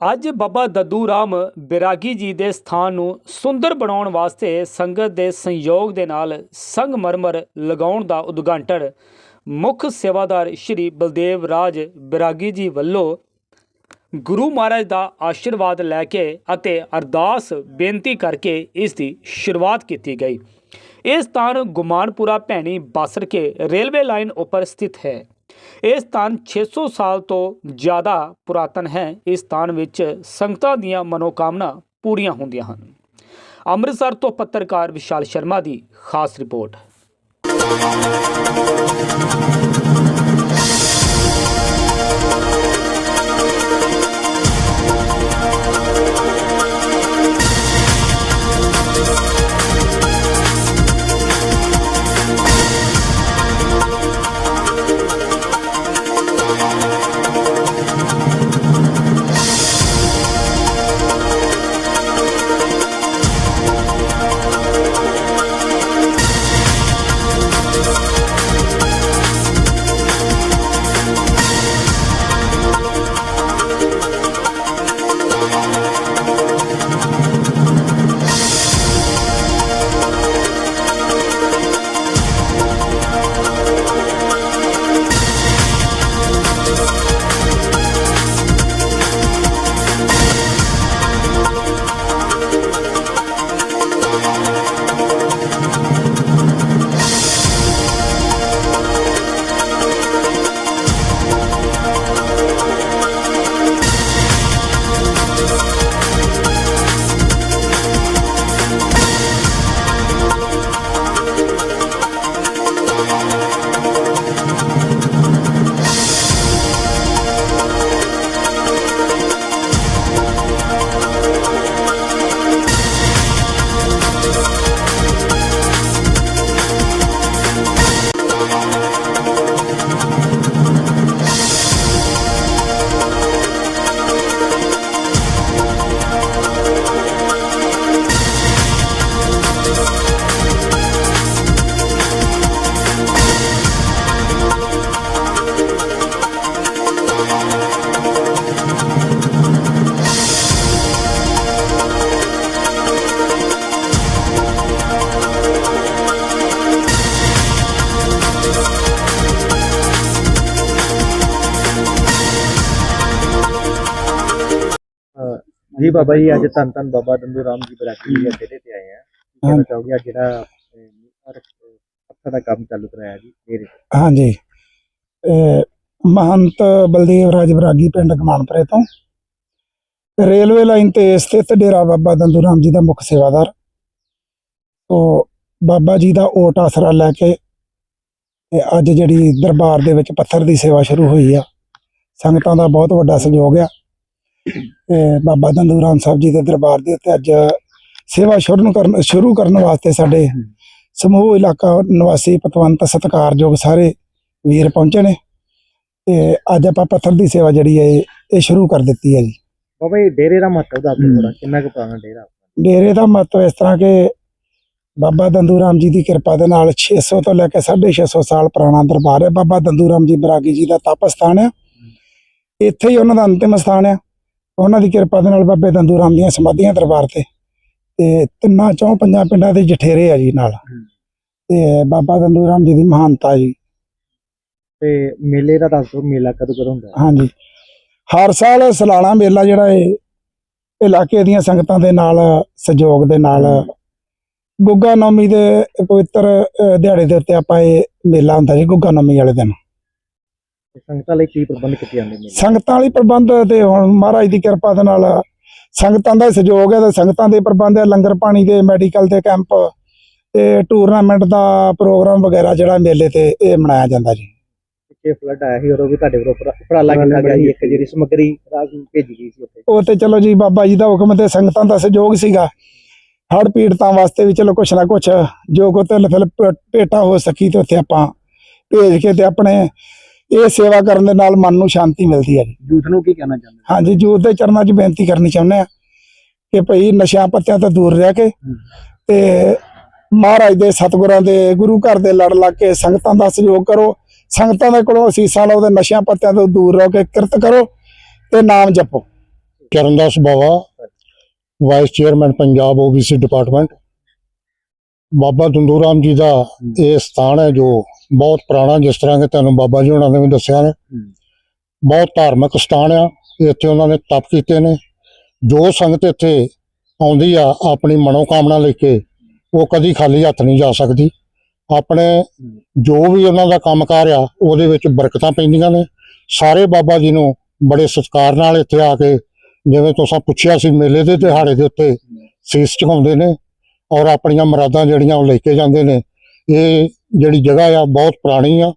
ਅੱਜ ਬਾਬਾ ਦੱਦੂ ਰਾਮ ਬਿਰਾਗੀ ਜੀ ਦੇ ਸਥਾਨ ਨੂੰ ਸੁੰਦਰ ਬਣਾਉਣ ਵਾਸਤੇ ਸੰਗਤ ਦੇ ਸੰਯੋਗ ਦੇ ਨਾਲ ਸੰਗਮਰਮਰ ਲਗਾਉਣ ਦਾ ਉਦਘਾਟਨ ਮੁੱਖ ਸੇਵਾਦਾਰ ਸ਼੍ਰੀ ਬਲਦੇਵ ਰਾਜ ਬਿਰਾਗੀ ਜੀ ਵੱਲੋਂ ਗੁਰੂ ਮਹਾਰਾਜ ਦਾ ਆਸ਼ੀਰਵਾਦ ਲੈ ਕੇ ਅਤੇ ਅਰਦਾਸ ਬੇਨਤੀ ਕਰਕੇ ਇਸ ਦੀ ਸ਼ੁਰੂਆਤ ਕੀਤੀ ਗਈ। ਇਹ ਸਥਾਨ ਗੁਮਾਨਪੁਰਾ ਭੈਣੀ ਬਾਸਰਕੇ ਰੇਲਵੇ ਲਾਈਨ ਉੱਪਰ ਸਥਿਤ ਹੈ। ਇਹ ਸਥਾਨ 600 ਸਾਲ ਤੋਂ ਜ਼ਿਆਦਾ ਪੁਰਾਤਨ ਹੈ। ਇਸ ਸਥਾਨ ਵਿੱਚ ਸੰਗਤਾਂ ਦੀਆਂ ਮਨੋਕਾਮਨਾ ਪੂਰੀਆਂ ਹੁੰਦੀਆਂ ਹਨ। ਅੰਮ੍ਰਿਤਸਰ ਤੋਂ ਪੱਤਰਕਾਰ ਵਿਸ਼ਾਲ ਸ਼ਰਮਾ ਦੀ ਖਾਸ ਰਿਪੋਰਟ। ਜੀ ਬਾਬਾ ਜੀ ਅੱਜ ਧੰਨ ਧੰਨ ਬਾਬਾ ਦੰਦੂ ਰਾਮ ਜੀ ਬਰਾਕੀ ਦੇ ਡੇਰੇ ਤੇ ਆਏ ਆ। ਕੀ ਕਹਿਣਾ ਚਾਹੋਗੇ? ਅੱਜ ਜਿਹੜਾ ਪੱਥਰ ਦਾ ਕੰਮ ਚਾਲੂ ਕਰਾਇਆ ਜੀ ਡੇਰੇ ਹਾਂਜੀ। ਮਹੰਤ ਬਲਦੇਵ ਰਾਜ ਬਰਾਗੀ ਪਿੰਡ ਕਮਾਨਪੁਰੇ ਤੋਂ। ਰੇਲਵੇ ਲਾਈਨ ਤੇ ਸਥਿਤ ਡੇਰਾ ਬਾਬਾ ਦੰਦੂ ਰਾਮ ਜੀ ਦਾ ਮੁੱਖ ਸੇਵਾਦਾਰ। ਤੋਂ ਬਾਬਾ ਜੀ ਦਾ ਓਟ ਆਸਰਾ ਲੈ ਕੇ ਤੇ ਅੱਜ ਜਿਹੜੀ ਦਰਬਾਰ ਦੇ ਵਿੱਚ ਪੱਥਰ ਦੀ ਸੇਵਾ ਸ਼ੁਰੂ ਹੋਈ ਆ। ਸੰਗਤਾਂ ਦਾ ਬਹੁਤ ਵੱਡਾ ਸਹਿਯੋਗ ਆ। ਬਾਬਾ ਦੰਦੂ ਰਾਮ ਸਾਹਿਬ ਜੀ ਦੇ ਦਰਬਾਰ ਦੇ ਉੱਤੇ ਅੱਜ ਸੇਵਾ ਸ਼ੁਰੂ ਕਰਨ ਸ਼ੁਰੂ ਕਰਨ ਵਾਸਤੇ ਸਾਡੇ ਸਮੂਹ ਇਲਾਕਾ ਨਿਵਾਸੀ ਪਤਵੰਤ ਸਤਿਕਾਰਯੋਗ ਸਾਰੇ ਵੀਰ ਪਹੁੰਚੇ ਨੇ ਤੇ ਅੱਜ ਆਪਾਂ ਪੱਥਰ ਦੀ ਸੇਵਾ ਜਿਹੜੀ ਹੈ ਇਹ ਸ਼ੁਰੂ ਕਰ ਦਿੱਤੀ ਹੈ ਜੀ। ਬਾਬਾ ਜੀ ਡੇਰੇ ਦਾ ਮਹੱਤਵ ਦੱਸ ਦਿਓ ਥੋੜਾ ਕਿੰਨਾ ਕੁ ਪੁਰਾਣਾ ਡੇਰਾ ਡੇਰੇ ਦਾ ਮਹੱਤਵ ਇਸ ਤਰ੍ਹਾਂ ਕਿ ਬਾਬਾ ਦੰਦੂ ਰਾਮ ਜੀ ਦੀ ਕਿਰਪਾ ਦੇ ਨਾਲ 600 ਤੋਂ ਲੈ ਕੇ 650 ਸਾਲ ਪੁਰਾਣਾ ਦਰਬਾਰ ਹੈ। ਬਾਬਾ ਦੰਦੂ ਰਾਮ ਜੀ ਬਰਾਗੀ ਜੀ ਦਾ ਤਪ ਸਥਾਨ ਹੈ। ਇੱਥੇ ਹੀ ਉਹਨਾਂ ਦਾ ਅੰਤਿਮ ਸਥਾਨ ਹੈ। ਉਹਨਾਂ ਦੀ ਕਿਰਪਾ ਦੇ ਨਾਲ ਬਾਬੇ ਦੰਦੂ ਰਾਮ ਦੀਆਂ ਸਮਾਧੀਆਂ ਦਰਬਾਰ ਤੇ। ਤੇ ਤਿੰਨਾਂ ਚੌਂ ਪੰਜਾਂ ਪਿੰਡਾਂ ਦੇ ਜਠੇਰੇ ਆ ਜੀ ਨਾਲ। ਤੇ ਬਾਬਾ ਦੰਦੂ ਰਾਮ ਜੀ ਦੀ ਮਹਾਨਤਾ ਜੀ। ਤੇ ਮੇਲੇ ਦਾ ਦੱਸ ਮੇਲਾ ਕਦੋਂ ਕਦੋਂ ਹੁੰਦਾ? ਹਾਂਜੀ। ਹਰ ਸਾਲ ਸਾਲਾਨਾ ਮੇਲਾ ਜਿਹੜਾ ਹੈ ਇਲਾਕੇ ਦੀਆਂ ਸੰਗਤਾਂ ਦੇ ਨਾਲ ਸਹਿਯੋਗ ਦੇ ਨਾਲ। ਗੁੱਗਾ ਨੌਮੀ ਦੇ ਪਵਿੱਤਰ ਦਿਹਾੜੇ ਦੇ ਉੱਤੇ ਆਪਾਂ ਇਹ ਮੇਲਾ ਹੁੰਦਾ ਜੀ ਗੁੱਗਾ ਨੌਮੀ ਵਾਲੇ ਦਿਨ। ਸੰਗਤਾਂ ਲਈ ਕੀ ਪ੍ਰਬੰਧ ਕੀਤੇ ਜਾਂਦੇ ਮੇਲੇ ਸੰਗਤਾਂ ਲਈ ਪ੍ਰਬੰਧ ਤੇ ਹੁਣ ਮਹਾਰਾਜ ਦੀ ਕਿਰਪਾ ਦੇ ਨਾਲ ਸੰਗਤਾਂ ਦਾ ਸਹਿਯੋਗ ਹੈ ਤੇ ਸੰਗਤਾਂ ਦੇ ਪ੍ਰਬੰਧ ਹੈ ਲੰਗਰ ਪਾਣੀ ਦੇ ਮੈਡੀਕਲ ਦੇ ਕੈਂਪ ਤੇ ਟੂਰਨਾਮੈਂਟ ਦਾ ਪ੍ਰੋਗਰਾਮ ਵਗੈਰਾ ਜਿਹੜਾ ਮੇਲੇ ਤੇ ਇਹ ਮਨਾਇਆ ਜਾਂਦਾ ਜੀ। ਪਿੱਛੇ ਫਲੱਡ ਆਇਆ ਸੀ ਉਦੋਂ ਵੀ ਤੁਹਾਡੇ ਕੋਲ ਉਪਰਾ- ਉਪਰਾਲਾ ਕੀਤਾ ਗਿਆ ਸੀ ਇੱਕ ਜਿਹੜੀ ਸਮੱਗਰੀ ਰਾਜ ਨੂੰ ਭੇਜੀ ਗਈ ਸੀ ਉੱਥੇ। ਉਹ ਤੇ ਚਲੋ ਜੀ ਬਾਬਾ ਜੀ ਦਾ ਹੁਕਮ ਤੇ ਸੰਗਤਾਂ ਦਾ ਸਹਿਯੋਗ ਸੀਗਾ। ਹੜ ਪੀੜਤਾਂ ਵਾਸਤੇ ਵੀ ਚਲੋ ਕੁਛ ਨਾ ਕੁਛ ਜੋ ਕੋ ਤਿਲ ਫਿਲ ਭ- ਭੇਟਾ ਹੋ ਸਕੀ ਤੇ ਉੱਥੇ ਆਪਾਂ ਭੇਜ ਕੇ ਤੇ ਆਪਣੇ ਇਹ ਸੇਵਾ ਕਰਨ ਦੇ ਨਾਲ ਮਨ ਨੂੰ ਸ਼ਾਂਤੀ ਮਿਲਦੀ ਹੈ ਜੀ। ਯੂਥ ਨੂੰ ਕੀ ਕਹਿਣਾ ਚਾਹੁੰਦੇ ਹਾਂਜੀ ਜੂਤ ਦੇ ਚਰਨਾਂ 'ਚ ਬੇਨਤੀ ਕਰਨੀ ਚਾਹੁੰਦੇ ਆ ਕਿ ਭਈ ਨਸ਼ਿਆਂ ਪੱਤਿਆਂ ਤੋਂ ਦੂਰ ਰਹਿ ਕੇ ਤੇ ਮਹਾਰਾਜ ਦੇ ਸਤਿਗੁਰਾਂ ਦੇ ਗੁਰੂ ਘਰ ਦੇ ਲੜ ਲੱਗ ਕੇ ਸੰਗਤਾਂ ਦਾ ਸਹਿਯੋਗ ਕਰੋ। ਸੰਗਤਾਂ ਦੇ ਕੋਲੋਂ ਅਸੀਸਾਂ ਲਓ ਤੇ ਨਸ਼ਿਆਂ ਪੱਤਿਆਂ ਤੋਂ ਦੂਰ ਰਹੋ ਕੇ ਕਿਰਤ ਕਰੋ ਤੇ ਨਾਮ ਜਪੋ। Charandas Bawa vice chairman Punjab OBC department Baba Dandu Ram ji ਦਾ ਇਹ ਸਥਾਨ ਹੈ ਜੋ ਬਹੁਤ ਪੁਰਾਣਾ ਜਿਸ ਤਰ੍ਹਾਂ ਕਿ ਤੁਹਾਨੂੰ ਬਾਬਾ ਜੀ ਉਹਨਾਂ ਨੇ ਵੀ ਦੱਸਿਆ ਨੇ। ਬਹੁਤ ਧਾਰਮਿਕ ਸਥਾਨ ਆ ਇੱਥੇ ਉਹਨਾਂ ਨੇ ਤਪ ਕੀਤੇ ਨੇ। ਜੋ ਸੰਗਤ ਇੱਥੇ ਆਉਂਦੀ ਆ ਆਪਣੀ ਮਨੋਕਾਮਨਾ ਲੈ ਕੇ ਉਹ ਕਦੀ ਖਾਲੀ ਹੱਥ ਨਹੀਂ ਜਾ ਸਕਦੀ। ਆਪਣੇ ਜੋ ਵੀ ਉਹਨਾਂ ਦਾ ਕੰਮਕਾਰ ਆ ਉਹਦੇ ਵਿੱਚ ਬਰਕਤਾਂ ਪੈਂਦੀਆਂ ਨੇ। ਸਾਰੇ ਬਾਬਾ ਜੀ ਨੂੰ ਬੜੇ ਸਤਿਕਾਰ ਨਾਲ ਇੱਥੇ ਆ ਕੇ ਜਿਵੇਂ ਤੁਸੀਂ ਪੁੱਛਿਆ ਸੀ ਮੇਲੇ ਦੇ ਦਿਹਾੜੇ ਦੇ ਉੱਤੇ ਸੀਸ ਝੁਕਾਉਂਦੇ ਨੇ। ਔਰ ਆਪਣੀਆਂ ਮੁਰਾਦਾਂ ਜਿਹੜੀਆਂ ਉਹ ਲੈ ਕੇ ਜਾਂਦੇ ਨੇ। ਇਹ ਜਿਹੜੀ ਜਗ੍ਹਾ ਆ, ਬਹੁਤ ਪੁਰਾਣੀ ਆ।